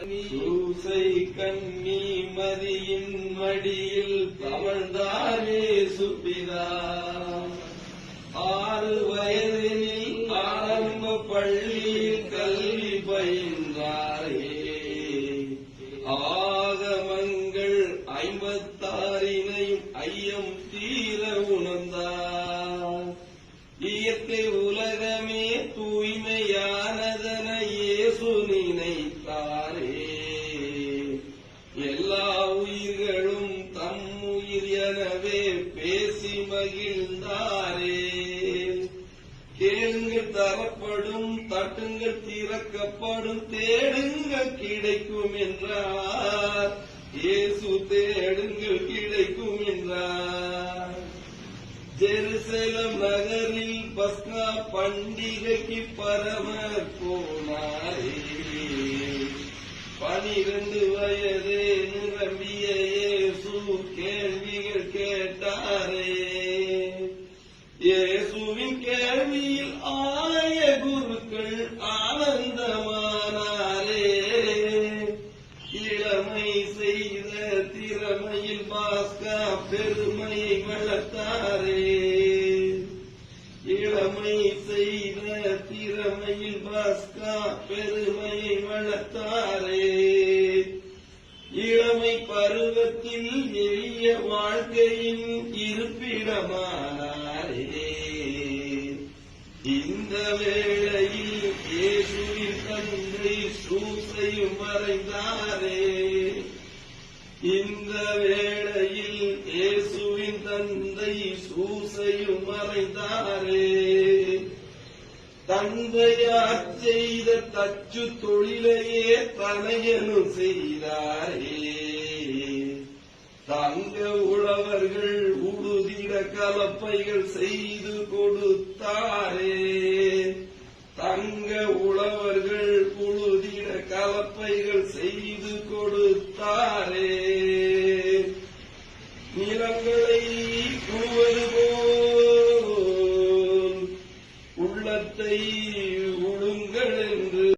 சூசை கண்ணி மதியின் மடியில் தவழ்ந்தாரே சுபிதா. பேசி மகிழ்ந்தாரே. கேளுங்கள் தரப்படும் தட்டுங்க திறக்கப்படும் தேடுங்க கிடைக்கும் என்றார். இயேசு தேடுங்கள் கிடைக்கும் என்றார். ஜெருசலம் நகரில் பஸ்கா பண்டிகைக்கு பரமர் போனாரே. பனிரெண்டு வயது குருவின் கேள்வியில் ஆய குருக்கள் ஆனந்தமானாரே. இளமை செய்த திறமையில் பாஸ்கா பெருமை வளர்த்தாரே. இளமை செய்த திறமையில் பாஸ்கா பெருமை வளர்த்தாரே. இளமை பருவத்தில் எளிய வாழ்க்கையின் இருப்பிடமா வேளையில் இயேசுவின் தந்தை சூசையும் மறைந்தாரே. இந்த வேளையில் இயேசுவின் தந்தை சூசையும் மறைந்தாரே. தந்தையார் செய்த தச்சு தொழிலையே தனையனும் செய்தாரே. தங்க உழவர்கள் உடுதிட கலப்பைகள் செய்து கொடுத்தாரே தங்க உழவர்கள் உழுதிட கலப்பைகள் செய்து கொடுத்தாரே. நிலங்களை உழுவது போல் உள்ளத்தை